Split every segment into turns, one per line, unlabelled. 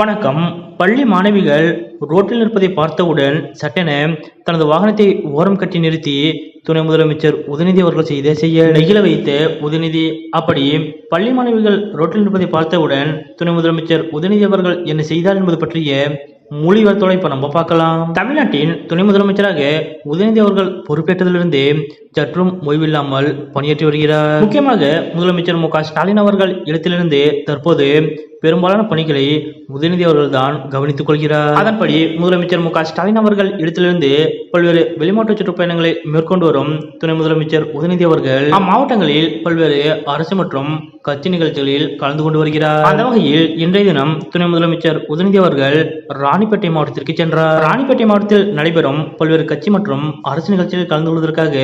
வணக்கம். பள்ளி மாணவிகள் ரோட்டில் நிற்பதை பார்த்தவுடன் சட்டென தனது வாகனத்தை ஓரம் கட்டி நிறுத்தி துணை முதலமைச்சர் உதயநிதி அவர்கள் செய்த செய்ய நெகிழ வைத்த உதயநிதி. அப்படி பள்ளி மாணவிகள் ரோட்டில் நிற்பதை பார்த்தவுடன் துணை முதலமைச்சர் உதயநிதி அவர்கள் என்ன செய்தார் என்பது பற்றிய மொழிவர்த்தோட இப்ப நம்ம பார்க்கலாம். தமிழ்நாட்டின் துணை முதலமைச்சராக உதயநிதி அவர்கள் பொறுப்பேற்றதிலிருந்து சற்றும் ஓய்வில்லாமல் பணியாற்றி வருகிறார். முக்கியமாக முதலமைச்சர் மு க ஸ்டாலின் அவர்கள் இடத்திலிருந்து தற்போது பெரும்பாலான பணிகளை உதயநிதி அவர்கள் தான் கவனித்துக் கொள்கிறார். அதன்படி முதலமைச்சர் மு ஸ்டாலின் அவர்கள் இடத்திலிருந்து பல்வேறு வெளிமாற்று சுற்றுப்பயணங்களை மேற்கொண்டு வரும் துணை முதலமைச்சர் உதயநிதி அவர்கள் அம்மாவட்டங்களில் பல்வேறு அரசு மற்றும் கட்சி நிகழ்ச்சிகளில் கலந்து கொண்டு வருகிறார். அந்த வகையில் இன்றைய தினம் துணை முதலமைச்சர் உதயநிதி அவர்கள் ராணிப்பேட்டை மாவட்டத்திற்கு சென்றார். ராணிப்பேட்டை மாவட்டத்தில் நடைபெறும் பல்வேறு கட்சி மற்றும் அரசு நிகழ்ச்சிகளில் கலந்து கொள்வதற்காக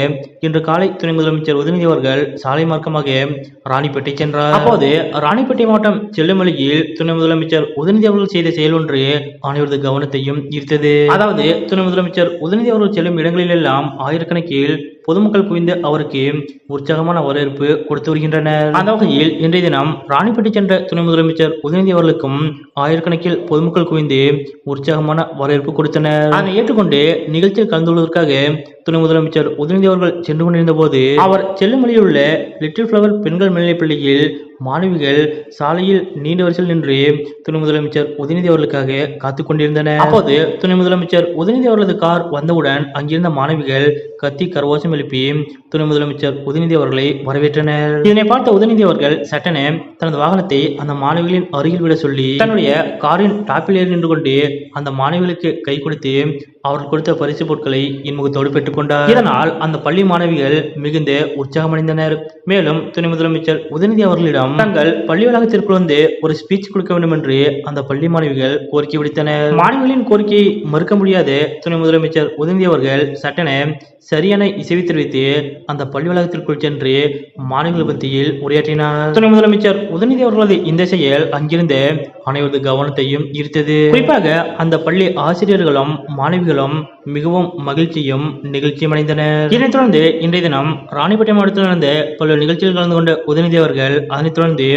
இன்று காலை துணை முதலமைச்சர் உதயநிதி அவர்கள் சாலை மார்க்கமாக ராணிப்பேட்டை சென்றார். அப்போது ராணிப்பேட்டை மாவட்டம் செல்லுமலையில் வழியில் துணை முதலமைச்சர் உதயநிதி அவர்கள் செய்த செயல் ஒன்று அனைவரது கவனத்தையும் ஈர்த்தது. அதாவது துணை முதலமைச்சர் உதயநிதி அவர்கள் செல்லும் இடங்களிலெல்லாம் ஆயிரக்கணக்கில் பொதுமக்கள் குவிந்து அவருக்கு உற்சாகமான வரவேற்பு கொடுத்து வருகின்றனர். அந்த வகையில் இன்றைய தினம் ராணிப்பேட்டை சென்ற துணை முதலமைச்சர் உதயநிதி அவர்களுக்கும் ஆயிரக்கணக்கில் பொதுமக்கள் குவிந்து உற்சாகமான வரவேற்பு கொடுத்தனர். அதனை ஏற்றுக்கொண்டு நிகழ்ச்சியில் கலந்து கொள்வதற்காக துணை முதலமைச்சர் உதயநிதி அவர்கள் சென்று கொண்டிருந்த போது அவர் செல்லும் வழியில் உள்ள லிட்டில் ஃப்ளவர் பெண்கள் மேல்நிலைப் பள்ளியில் மாணவிகள் சாலையில் நீண்ட வரிசையில் நின்று துணை முதலமைச்சர் உதயநிதி அவர்களுக்காக காத்துக் கொண்டிருந்தனர். அப்போது துணை முதலமைச்சர் உதயநிதி அவர்களது கார் வந்தவுடன் அங்கிருந்த மாணவிகள் கத்தி கரவாசம் எழுப்பி துணை முதலமைச்சர் உதயநிதி அவர்களை வரவேற்றனர். இதனை பார்த்த உதயநிதி அவர்கள் சட்டென தனது வாகனத்தை அந்த மாணவிகளின் அருகில் விட சொல்லி தன்னுடைய காரின் டாப்பில் நின்று கொண்டு அந்த மாணவிகளுக்கு கை கொடுத்து அவர்கள் கொடுத்த பரிசு பொருட்களை இன்முகத்தோடு பெற்றுக்கொண்டார் இதனால் அந்த பள்ளி மாணவிகள் மிகுந்த உற்சாகமடைந்தனர். மேலும் துணை முதலமைச்சர் உதயநிதி அவர்களிடம் தங்கள் பள்ளி வளாகத்திற்குள் வந்து ஒரு ஸ்பீச் கொடுக்க வேண்டும் என்று அந்த பள்ளி மாணவிகள் கோரிக்கை விடுத்தனர். மாணவிகளின் கோரிக்கையை மறுக்க முடியாத துணை முதலமைச்சர் உதயநிதி அவர்கள் சட்டென சரியான இசைவி தெரிவித்து அந்த பள்ளி வளாகத்திற்குள் சென்று மாணவிகள் மத்தியில் உரையாற்றினார். துணை முதலமைச்சர் உதயநிதி அவர்களது இந்த செயல் அங்கிருந்த அனைவரது கவனத்தையும் ஈர்த்தது. குறிப்பாக அந்த பள்ளி ஆசிரியர்களும் மாணவிகளும் மிகவும் மகிழ்ச்சியும் நிகழ்ச்சியும் அடைந்தனர். இதனைத் தொடர்ந்து இன்றைய தினம் ராணிப்பேட்டை மாவட்டத்தில் நடந்த பல்வேறு நிகழ்ச்சியில் கலந்து கொண்ட உதயநிதி அவர்கள் அதனைத் தொடர்ந்து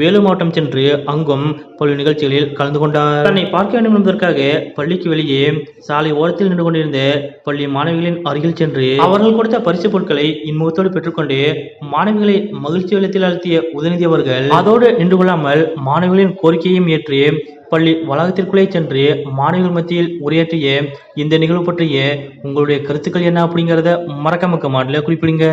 வேலூர் மாவட்டம் சென்று அங்கும் பல்வேறு நிகழ்ச்சிகளில் கலந்து கொண்டார். தன்னை பார்க்க வேண்டும் என்பதற்காக பள்ளிக்கு வெளியே சாலை ஓரத்தில் நின்று கொண்டிருந்த பள்ளி மாணவிகளின் அருகில் சென்று அவர்கள் கூட கொடுத்த பரிசு பொருட்களை இன்முகத்தோடு பெற்றுக்கொண்டு மாணவிகளை மகிழ்ச்சி வெள்ளத்தில் அழுத்திய உதயநிதி அவர்கள் அதோடு நின்று கொள்ளாமல் மாணவிகளின் கோரிக்கையையும் ஏற்று பள்ளி வளாகத்திற்குள்ளே சென்று மாணவிகள் மத்தியில் உரையாற்றிய இந்த நிகழ்வு பற்றிய உங்களுடைய கருத்துக்கள் என்ன அப்படிங்கிறத மறக்க மக்க மாடல குறிப்பிடுங்க.